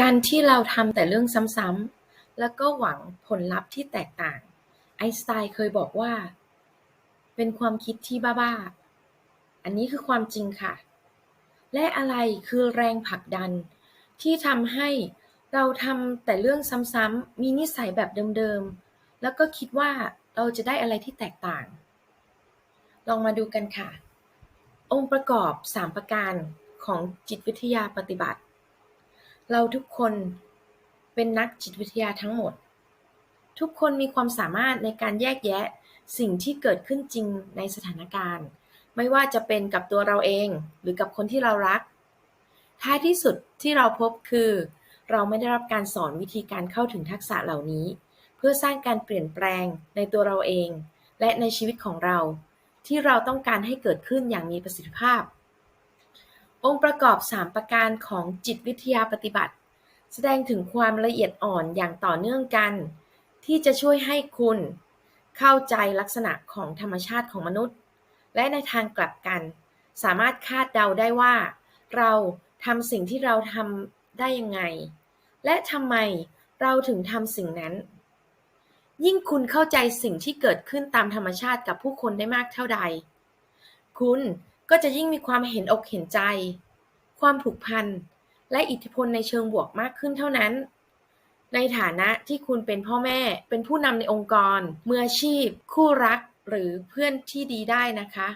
การที่เราทำแต่เรื่องซ้ำๆ แล้วก็หวังผลลัพธ์ที่แตกต่าง ไอน์สไตน์เคยบอกว่า เป็นความคิดที่บ้าๆ อันนี้คือความจริงค่ะ และอะไรคือแรงผลักดัน ที่ทำให้เราทำแต่เรื่องซ้ำๆ มีนิสัยแบบเดิมๆ แล้วก็คิดว่าเราจะได้อะไรที่แตกต่าง ลองมาดูกันค่ะ องค์ประกอบ 3 ประการของจิตวิทยาปฏิบัติ เราทุกคนเป็นนักจิตวิทยาทั้งหมด ทุกคนมีความสามารถในการแยกแยะสิ่งที่เกิดขึ้นจริงในสถานการณ์ ไม่ว่าจะเป็นกับตัวเราเองหรือกับคนที่เรารัก ท้ายที่สุดที่เราพบคือ เราไม่ได้รับการสอนวิธีการเข้าถึงทักษะเหล่านี้ เพื่อสร้างการเปลี่ยนแปลงในตัวเราเอง และในชีวิตของเรา ที่เราต้องการให้เกิดขึ้นอย่างมีประสิทธิภาพ องค์ประกอบ3ประการของจิตวิทยาปฏิบัติ แสดงถึงความละเอียดอ่อนอย่างต่อเนื่องกัน ที่จะช่วยให้คุณ เข้าใจลักษณะของธรรมชาติของมนุษย์ และในทางกลับกัน สามารถคาดเดาได้ว่า เราทำสิ่งที่เราทำได้ยังไง และทำไมเราถึงทำสิ่งนั้น ยิ่งคุณเข้าใจสิ่งที่เกิดขึ้นตามธรรมชาติกับผู้คนได้มากเท่าใด คุณ ก็จะยิ่งมีความเห็นอกเห็นใจ ความผูกพัน และอิทธิพลในเชิงบวกมากขึ้นเท่านั้น ในฐานะที่คุณเป็นพ่อแม่ เป็นผู้นำในองค์กร มืออาชีพ คู่รัก หรือเพื่อนที่ดีได้นะคะ